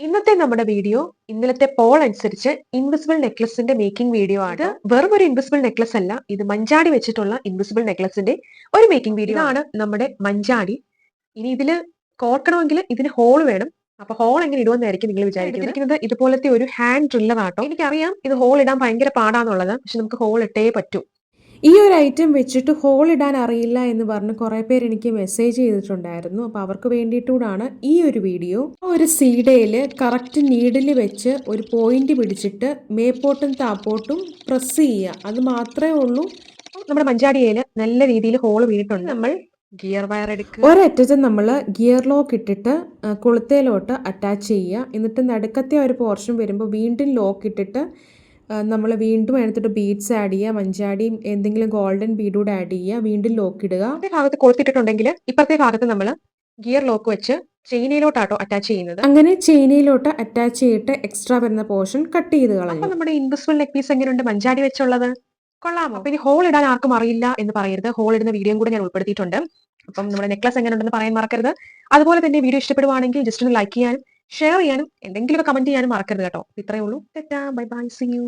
ഇന്നത്തെ നമ്മുടെ വീഡിയോ ഇന്നലത്തെ പോൾ അനുസരിച്ച് ഇൻവിസിബിൾ നെക്ലസിന്റെ മേക്കിംഗ് വീഡിയോ ആണ്. വെറും ഒരു ഇൻവിസിബിൾ നെക്ലസ് അല്ല ഇത് മഞ്ചാടി വെച്ചിട്ടുള്ള ഇൻവിസിബിൾ നെക്ലസിന്റെ ഒരു മേക്കിംഗ് വീഡിയോ ആണ് നമ്മുടെ മഞ്ചാടി. ഇനി ഇതിൽ കോർക്കണമെങ്കിൽ ഇതിന് ഹോൾ വേണം. അപ്പൊ ഹോൾ എങ്ങനെ ഇടുവെന്നായിരിക്കും നിങ്ങൾ വിചാരിക്കുന്നത്. ഇതുപോലത്തെ ഒരു ഹാൻഡ് ഡ്രില്ലർ ആട്ടോ എനിക്കറിയാം ഇത് ഹോൾ ഇടാൻ ഭയങ്കര പാടാന്നുള്ളത്. പക്ഷെ നമുക്ക് ഹോൾ ഇട്ടേ പറ്റൂ. ഈ ഒരു ഐറ്റം വെച്ചിട്ട് ഹോൾ ഇടാൻ അറിയില്ല എന്ന് പറഞ്ഞ് കുറേ പേര് എനിക്ക് മെസ്സേജ് ചെയ്തിട്ടുണ്ടായിരുന്നു. അപ്പോൾ അവർക്ക് വേണ്ടിയിട്ടൂടാണ് ഈ ഒരു വീഡിയോ ഒരു സീഡയിൽ കറക്റ്റ് നീഡിൽ വെച്ച് ഒരു പോയിന്റ് പിടിച്ചിട്ട് മേപ്പോട്ടും താപ്പോട്ടും പ്രസ് ചെയ്യുക. അത് മാത്രമേ ഉള്ളൂ. നമ്മുടെ മഞ്ചാടിയയിൽ നല്ല രീതിയിൽ ഹോൾ വീണിട്ടുണ്ട്. നമ്മൾ ഗിയർ വയർ എടുക്കുക. ഒരറ്റത്ത് നമ്മൾ ഗിയർ ലോക്ക് ഇട്ടിട്ട് കൊളുത്തയിലോട്ട് അറ്റാച്ച് ചെയ്യുക. എന്നിട്ട് നടുക്കത്തെ ഒരു പോർഷൻ വരുമ്പോൾ വീണ്ടും ലോക്ക് ഇട്ടിട്ട് നമ്മൾ വീണ്ടും അതിനകത്തോട്ട് ബീഡ്സ് ആഡ് ചെയ്യുക മഞ്ചാടിയും എന്തെങ്കിലും ഗോൾഡൻ ബീഡ് കൂടെ ആഡ് ചെയ്യുക വീണ്ടും ലോക്ക് ഇടുക. ഇപ്പുറത്തെ ഭാഗത്ത് കൊളുത്തിട്ടുണ്ടെങ്കിൽ ഇപ്പുറത്തെ ഭാഗത്ത് നമ്മൾ ഗിയർ ലോക്ക് വെച്ച് ചെയിനയിലോട്ടാട്ടോ അറ്റാച്ച് ചെയ്യുന്നത്. അങ്ങനെ ചെയിനയിലോട്ട് അറ്റാച്ച് ചെയ്തിട്ട് എക്സ്ട്രാ വരുന്ന പോർഷൻ കട്ട് ചെയ്ത് കളയാം കളഞ്ഞു നമ്മുടെ ഇൻവിസിബിൾ നെക്ക് പീസ് എങ്ങനെയുണ്ട്? മഞ്ചാടി വെച്ചുള്ളത്? കൊള്ളാമോ? അപ്പൊ ഇനി ഹോൾ ഇടാൻ ആർക്കും അറിയില്ല എന്ന് പറയരുത്. ഹോൾ ഇടുന്ന വീഡിയോ കൂടെ ഞാൻ ഉൾപ്പെടുത്തിയിട്ടുണ്ട്. അപ്പം നമ്മുടെ നെക്ലസ് എങ്ങനെയുണ്ടെന്ന് പറയാൻ മറക്കരുത്. അതുപോലെ തന്നെ വീഡിയോ ഇഷ്ടപ്പെടുവാണെങ്കിൽ ജസ്റ്റ് ഒന്ന് ലൈക്ക് ചെയ്യാനും ഷെയർ ചെയ്യാനും എന്തെങ്കിലും കമന്റ് ചെയ്യാനും മറക്കരുത് കേട്ടോ. ഇത്രയേ ഉള്ളൂ. Bye bye C U